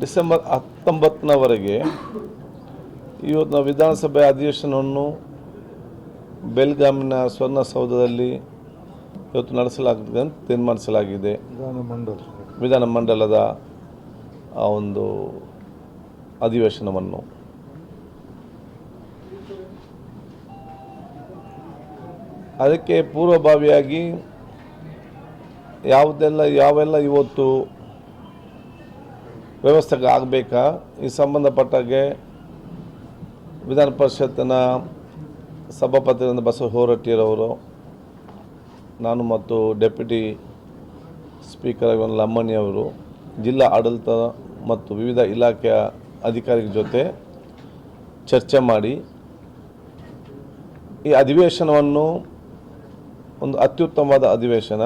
December ಹತ್ತೊಂಬತ್ತನವರೆಗೆ ಇವತ್ತು ನಾವು ವಿಧಾನಸಭೆ ಅಧಿವೇಶನವನ್ನು ಬೆಲ್ಗಾಮಿನ ಸ್ವರ್ಣಸೌಧದಲ್ಲಿ ಇವತ್ತು ನಡೆಸಲಾಗುತ್ತದೆ ಅಂತ ತೀರ್ಮಾನಿಸಲಾಗಿದೆ. ವಿಧಾನ ಮಂಡಲ. ವಿಧಾನಮಂಡಲದ ಆ ಒಂದು ಅಧಿವೇಶನವನ್ನು. ಅದಕ್ಕೆ ಪೂರ್ವಭಾವಿಯಾಗಿ ಯಾವುದೆಲ್ಲ ಯಾವೆಲ್ಲ ಇವತ್ತು ವ್ಯವಸ್ಥೆಗೆ ಆಗಬೇಕಾ? ಈ ಸಂಬಂಧಪಟ್ಟಾಗೆ ವಿಧಾನ ಪರಿಷತ್ತಿನ ಸಭಾಪತಿಯಿಂದ ಬಸವ ಹೋರಟ್ಟಿಯರವರು ನಾನು ಮತ್ತು ಡೆಪ್ಯೂಟಿ ಸ್ಪೀಕರ್ ಲಮ್ಮಣಿಯವರು ಜಿಲ್ಲಾ ಆಡಳಿತ ಮತ್ತು ವಿವಿಧ ಇಲಾಖೆಯ ಅಧಿಕಾರಿಗಳ ಜೊತೆ ಚರ್ಚೆ ಮಾಡಿ ಈ ಅಧಿವೇಶನವನ್ನು ಒಂದು ಅತ್ಯುತ್ತಮವಾದ ಅಧಿವೇಶನ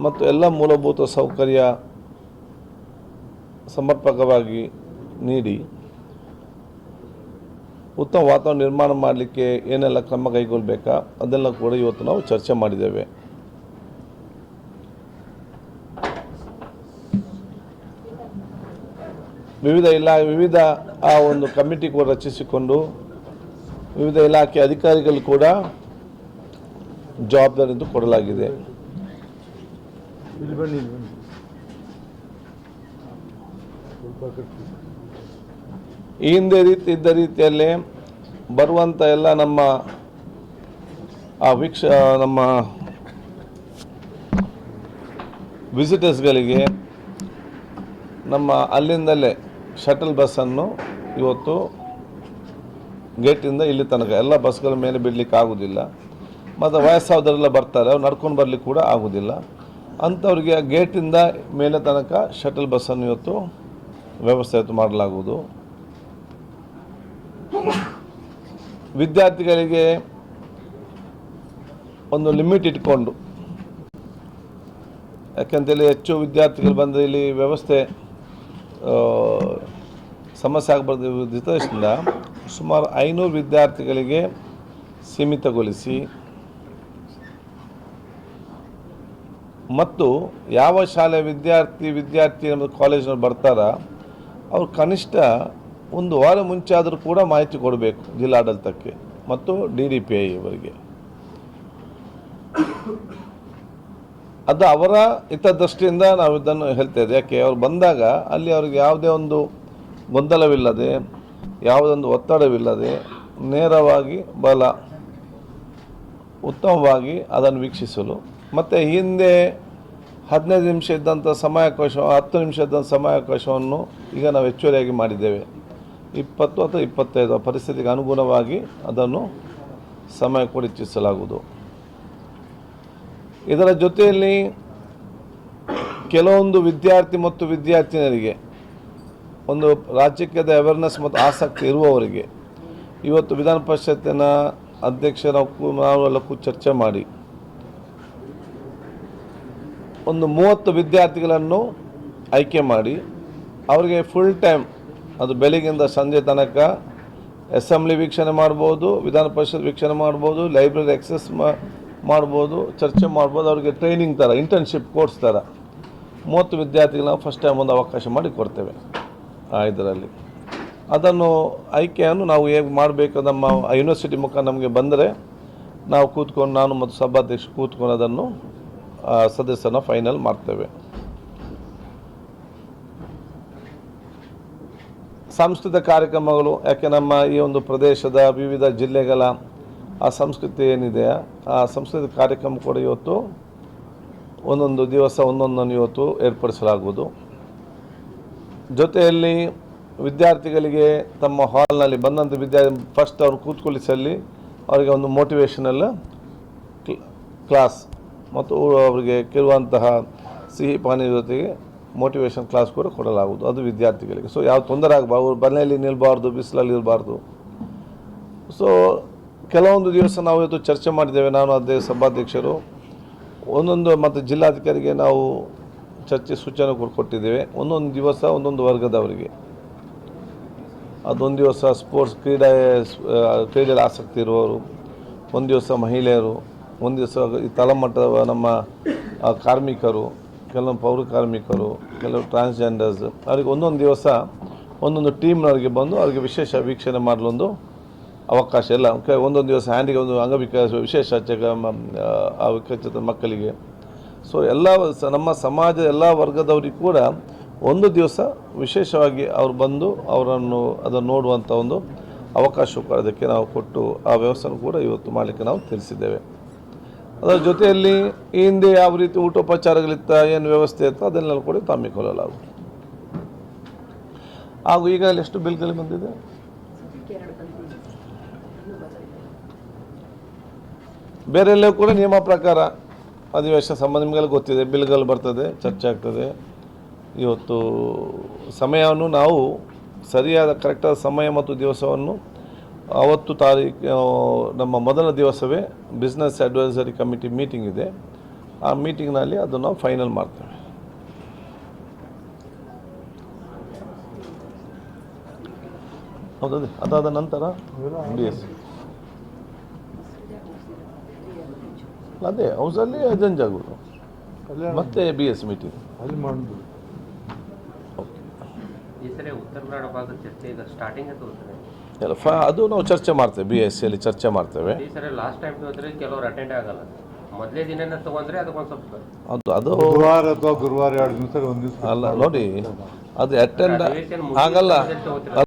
ಮತ್ತು ಎಲ್ಲ ಮೂಲಭೂತ ಸೌಕರ್ಯ ಸಮರ್ಪಕವಾಗಿ ನೀಡಿ ಉತ್ತಮ ವಾತಾವರಣ ನಿರ್ಮಾಣ ಮಾಡಲಿಕ್ಕೆ ಏನೆಲ್ಲ ಕ್ರಮ ಕೈಗೊಳ್ಳಬೇಕಾ ಅದೆಲ್ಲ ಕೂಡ ಇವತ್ತು ನಾವು ಚರ್ಚೆ ಮಾಡಿದ್ದೇವೆ. ವಿವಿಧ ಇಲಾ, ವಿವಿಧ ಆ ಒಂದು ಕಮಿಟಿ ಕೂಡ ರಚಿಸಿಕೊಂಡು ವಿವಿಧ ಇಲಾಖೆ ಅಧಿಕಾರಿಗಳು ಕೂಡ ಜವಾಬ್ದಾರಿಯನ್ನು ಕೊಡಲಾಗಿದೆ ಇಲ್ಲಿ ಬನ್ನಿ ಇಲ್ಲಿ ಬನ್ನಿ ಸ್ವಲ್ಪ ಕಟ್ಟಿ ಈ ಹಿಂದೆ ರೀತಿ ಇದ್ದ ರೀತಿಯಲ್ಲೇ ಬರುವಂಥ ಎಲ್ಲ ನಮ್ಮ, ಆ ವೀಕ್ಷ ನಮ್ಮ ವಿಸಿಟರ್ಸ್ಗಳಿಗೆ ನಮ್ಮ ಅಲ್ಲಿಂದಲೇ ಶಟಲ್ ಬಸ್ಸನ್ನು ಇವತ್ತು ಗೇಟಿಂದ ಇಲ್ಲಿ ತನಕ, ಎಲ್ಲ ಬಸ್ಗಳ ಮೇಲೆ ಬಿಡಲಿಕ್ಕೆ ಆಗೋದಿಲ್ಲ. ಮತ್ತು ವಯಸ್ಸಾದವರೆಲ್ಲ ಬರ್ತಾರೆ, ಅವ್ರು ನಡ್ಕೊಂಡು ಬರಲಿಕ್ಕೆ ಕೂಡ ಆಗೋದಿಲ್ಲ. ಅಂಥವ್ರಿಗೆ ಗೇಟಿಂದ ಮೇಲೆ ತನಕ ಶಟಲ್ ಬಸ್ಸನ್ನು ಇವತ್ತು ವ್ಯವಸ್ಥೆ ಮಾಡಲಾಗುವುದು. ವಿದ್ಯಾರ್ಥಿಗಳಿಗೆ ಒಂದು ಲಿಮಿಟ್ ಇಟ್ಕೊಂಡು, ಯಾಕೆಂತೇಳಿ ಹೆಚ್ಚು ವಿದ್ಯಾರ್ಥಿಗಳು ಬಂದರೆ ಇಲ್ಲಿ ವ್ಯವಸ್ಥೆ ಸಮಸ್ಯೆ ಆಗಬಾರ್ದು ಉದ್ದೇಶದಿಂದ ಸುಮಾರು ಐನೂರು ವಿದ್ಯಾರ್ಥಿಗಳಿಗೆ ಸೀಮಿತಗೊಳಿಸಿ, ಮತ್ತು ಯಾವ ಶಾಲೆ ವಿದ್ಯಾರ್ಥಿ ವಿದ್ಯಾರ್ಥಿ ಮತ್ತು ಕಾಲೇಜಿನಲ್ಲಿ ಬರ್ತಾರ ಅವ್ರು ಕನಿಷ್ಠ ಒಂದು ವಾರ ಮುಂಚೆ ಕೂಡ ಮಾಹಿತಿ ಕೊಡಬೇಕು ಜಿಲ್ಲಾಡಳಿತಕ್ಕೆ ಮತ್ತು ಡಿ ಡಿ ಪಿ ಐ ಅವರಿಗೆ. ಅದು ಅವರ ಹಿತದೃಷ್ಟಿಯಿಂದ ನಾವು ಇದನ್ನು ಹೇಳ್ತಾ ಯಾಕೆ? ಅವ್ರು ಬಂದಾಗ ಅಲ್ಲಿ ಅವ್ರಿಗೆ ಯಾವುದೇ ಒಂದು ಗೊಂದಲವಿಲ್ಲದೆ, ಯಾವುದೊಂದು ಒತ್ತಡವಿಲ್ಲದೆ ನೇರವಾಗಿ ಬಲ, ಉತ್ತಮವಾಗಿ ಅದನ್ನು ವೀಕ್ಷಿಸಲು. ಮತ್ತು ಹಿಂದೆ ಹದಿನೈದು ನಿಮಿಷ ಇದ್ದಂಥ ಸಮಯಾವಕಾಶ ಹತ್ತು ನಿಮಿಷ ಇದ್ದಂಥ ಸಮಯಾವಕಾಶವನ್ನು ಈಗ ನಾವು ಹೆಚ್ಚುವರಿಯಾಗಿ ಮಾಡಿದ್ದೇವೆ. ಇಪ್ಪತ್ತು ಅಥವಾ ಇಪ್ಪತ್ತೈದು ಪರಿಸ್ಥಿತಿಗೆ ಅನುಗುಣವಾಗಿ ಅದನ್ನು ಸಮಯ ಕೂಡ ಹೆಚ್ಚಿಸಲಾಗುವುದು ಇದರ ಜೊತೆಯಲ್ಲಿ ಕೆಲವೊಂದು ವಿದ್ಯಾರ್ಥಿ ಮತ್ತು ವಿದ್ಯಾರ್ಥಿನಿಯರಿಗೆ, ಒಂದು ರಾಜಕೀಯದ ಅವೇರ್ನೆಸ್ ಮತ್ತು ಆಸಕ್ತಿ ಇರುವವರಿಗೆ, ಇವತ್ತು ವಿಧಾನ ಪರಿಷತ್ತಿನ ಅಧ್ಯಕ್ಷರ ನಾವು ಎಲ್ಲಕ್ಕೂ ಚರ್ಚೆ ಮಾಡಿ ಒಂದು ಮೂವತ್ತು ವಿದ್ಯಾರ್ಥಿಗಳನ್ನು ಆಯ್ಕೆ ಮಾಡಿ, ಅವರಿಗೆ ಫುಲ್ ಟೈಮ್ ಅದು ಬೆಳಗಿಂದ ಸಂಜೆ ತನಕ ಅಸೆಂಬ್ಲಿ ವೀಕ್ಷಣೆ ಮಾಡ್ಬೋದು, ವಿಧಾನ ಪರಿಷತ್ ವೀಕ್ಷಣೆ ಮಾಡ್ಬೋದು ಲೈಬ್ರರಿ ಆಕ್ಸೆಸ್ ಮಾಡ್ಬೋದು, ಚರ್ಚೆ ಮಾಡ್ಬೋದು, ಅವರಿಗೆ ಟ್ರೈನಿಂಗ್ ಥರ ಇಂಟರ್ನ್ಶಿಪ್ ಕೋರ್ಸ್ ಥರ ಮೂವತ್ತು ವಿದ್ಯಾರ್ಥಿಗಳನ್ನ ಫಸ್ಟ್ ಟೈಮ್ ಒಂದು ಅವಕಾಶ ಮಾಡಿ ಕೊಡ್ತೇವೆ ಇದರಲ್ಲಿ. ಅದನ್ನು ಆಯ್ಕೆಯನ್ನು ನಾವು ಹೇಗೆ ಮಾಡಬೇಕು ನಮ್ಮ ಯೂನಿವರ್ಸಿಟಿ ಮುಖ ನಮಗೆ ಬಂದರೆ ನಾವು ಕೂತ್ಕೊಂಡು ನಾನು ಮತ್ತು ಸಭಾಧ್ಯಕ್ಷ ಕೂತ್ಕೊಂಡು ಅದನ್ನು ಆ, ಸದಸ್ಯರನ್ನ ಫೈನಲ್ ಮಾಡ್ತೇವೆ. ಸಾಂಸ್ಕೃತಿಕ ಕಾರ್ಯಕ್ರಮಗಳು ಯಾಕೆ ನಮ್ಮ ಈ ಒಂದು ಪ್ರದೇಶದ ವಿವಿಧ ಜಿಲ್ಲೆಗಳ ಆ ಸಂಸ್ಕೃತಿ ಏನಿದೆ ಆ ಸಂಸ್ಕೃತಿಕ ಕಾರ್ಯಕ್ರಮ ಕೂಡ ಇವತ್ತು ಒಂದೊಂದು ದಿವಸ ಒಂದೊಂದನ್ನು ಇವತ್ತು ಏರ್ಪಡಿಸಲಾಗುವುದು. ಜೊತೆಯಲ್ಲಿ ವಿದ್ಯಾರ್ಥಿಗಳಿಗೆ ತಮ್ಮ ಹಾಲ್ನಲ್ಲಿ ಬಂದಂಥ ವಿದ್ಯಾರ್ಥಿ ಫಸ್ಟ್ ಅವ್ರು ಕೂತ್ಕೊಳ್ಳಿಸಲ್ಲಿ ಅವರಿಗೆ ಒಂದು ಮೋಟಿವೇಶನಲ್ ಕ್ಲಾಸ್ ಮತ್ತು ಅವರಿಗೆ ಕೇಳುವಂತಹ ಸಿಹಿ ಪಾನೀಯ ಜೊತೆಗೆ ಮೋಟಿವೇಶನ್ ಕ್ಲಾಸ್ ಕೂಡ ಕೊಡಲಾಗುವುದು. ಅದು ವಿದ್ಯಾರ್ಥಿಗಳಿಗೆ. ಸೊ ಯಾವ ತೊಂದರೆ ಆಗಬಾರ್ದು, ಅವ್ರು ಮನೆಯಲ್ಲಿ ನಿಲ್ಲಬಾರ್ದು ಬಿಸಿಲಲ್ಲಿ ಇರಬಾರ್ದು. ಸೊ ಕೆಲವೊಂದು ದಿವಸ ನಾವು ಇವತ್ತು ಚರ್ಚೆ ಮಾಡಿದ್ದೇವೆ, ನಾನು ಅದೇ ಸಭಾಧ್ಯಕ್ಷರು. ಒಂದೊಂದು ಮತ್ತು ಜಿಲ್ಲಾಧಿಕಾರಿಗೆ ನಾವು ಚರ್ಚೆ ಸೂಚನೆ ಕೊಟ್ಟಿದ್ದೇವೆ. ಒಂದೊಂದು ದಿವಸ, ಒಂದೊಂದು ವರ್ಗದವರಿಗೆ. ಅದೊಂದು ದಿವಸ ಸ್ಪೋರ್ಟ್ಸ್ ಕ್ರೀಡೆ ಕ್ರೀಡೆಯಲ್ಲಿ ಆಸಕ್ತಿ ಇರುವವರು, ಒಂದು ದಿವಸ ಮಹಿಳೆಯರು. ಒಂದು ದಿವಸ ಈ ತಳಮಟ್ಟದ ನಮ್ಮ ಕಾರ್ಮಿಕರು, ಕೆಲವೊಂದು ಪೌರ ಕಾರ್ಮಿಕರು, ಕೆಲವು ಟ್ರಾನ್ಸ್ಜೆಂಡರ್ಸ್ ಅವರಿಗೆ ಒಂದೊಂದು ದಿವಸ ಒಂದೊಂದು ಟೀಮ್ನವರಿಗೆ ಬಂದು ಅವರಿಗೆ ವಿಶೇಷ ವೀಕ್ಷಣೆ ಮಾಡಲೊಂದು ಅವಕಾಶ ಎಲ್ಲ. ಒಂದೊಂದು ದಿವಸ ಹ್ಯಾಂಡಿಗೆ ಒಂದು ಅಂಗವಿಕಾಸ ವಿಶೇಷ ವಿಕಲಚೇತನ ಮಕ್ಕಳಿಗೆ. ಸೊ ಎಲ್ಲ ನಮ್ಮ ಸಮಾಜದ ಎಲ್ಲ ವರ್ಗದವರಿಗೆ ಕೂಡ ಒಂದು ದಿವಸ ವಿಶೇಷವಾಗಿ ಅವರು ಬಂದು ಅವರನ್ನು ಅದನ್ನು ನೋಡುವಂಥ ಒಂದು ಅವಕಾಶ ಅದಕ್ಕೆ ನಾವು ಕೊಟ್ಟು ಆ ವ್ಯವಸ್ಥೆಯನ್ನು ಕೂಡ ಇವತ್ತು ಮಾಡಲಿಕ್ಕೆ ನಾವು ತಿಳಿಸಿದ್ದೇವೆ. ಅದರ ಜೊತೆಯಲ್ಲಿ ಈ ಹಿಂದೆ ಯಾವ ರೀತಿ ಊಟೋಪಚಾರಗಳಿತ್ತ, ಏನು ವ್ಯವಸ್ಥೆ ಇತ್ತು, ಅದನ್ನೆಲ್ಲ ಕೂಡ ಹಮ್ಮಿಕೊಳ್ಳಲಾಗುತ್ತೆ ಹಾಗೂ ಈಗ ಎಷ್ಟು ಬಿಲ್ಗಳು ಬಂದಿದೆ? ಬೇರೆಲ್ಲೂ ಕೂಡ ನಿಯಮ ಪ್ರಕಾರ ಅಧಿವೇಶನ ಸಂಬಂಧ ನಿಮಗೆಲ್ಲ ಗೊತ್ತಿದೆ, ಬಿಲ್ಗಳು ಬರ್ತದೆ, ಚರ್ಚೆ ಆಗ್ತದೆ. ಇವತ್ತು ಸಮಯವನ್ನು ನಾವು ಸರಿಯಾದ, ಕರೆಕ್ಟಾದ ಸಮಯ ಮತ್ತು ದಿವಸವನ್ನು ಅವತ್ತು ತಾರೀಕು ನಮ್ಮ ಮೊದಲ ದಿವಸವೇ ಬಿಸ್ನೆಸ್ ಅಡ್ವೈಸರಿ ಕಮಿಟಿ ಮೀಟಿಂಗ್ ಇದೆ. ಆ ಮೀಟಿಂಗ್ನಲ್ಲಿ ಅದನ್ನು ನಾವು ಫೈನಲ್ ಮಾಡ್ತೇವೆ. ಹೌದದೇ ಅದಾದ ನಂತರ ಬಿ ಎಸ್ ಅದೇ ಹೌಸಲ್ಲಿ ಅಜೆಂಜ್ ಆಗೋದು ಮತ್ತೆ ಬಿ ಎಸ್ ಮೀಟಿಂಗ್ ಅಲ್ಲಿ ಮಾಡೋದು ಈ ಸರಿ ಉತ್ತರ ಕನ್ನಡ ಭಾಗದ ಚರ್ಚೆ ಈಗ ಸ್ಟಾರ್ಟಿಂಗ್ ತೋರಿಸ್ತಾರೆ ಎಲ್ಲ ಫ ಅದು ನಾವು ಚರ್ಚೆ ಮಾಡ್ತೇವೆ ಬಿ ಎಸ್ ಸಿಯಲ್ಲಿ ಚರ್ಚೆ ಮಾಡ್ತೇವೆ ಈ ಸರಿ ಲಾಸ್ಟ್ ಟೈಮ್ ಹೋದ್ರೆ ಕೆಲವ್ರು ಅಟೆಂಡ್ ಆಗಲ್ಲ ಮೊದಲೇ ದಿನನೇ ತಗೊಂಡ್ರೆ ಅದಕ್ಕೊಂದು ಸ್ವಲ್ಪ ಅದು ಅದು ಗುರುವಾರ ಅಥವಾ ಗುರುವಾರ ಎರಡು ದಿವಸ ಒಂದು ದಿವಸ ಅಲ್ಲ ನೋಡಿ ಅದು ಅಟೆಂಡ್ ಆಗಲ್ಲ.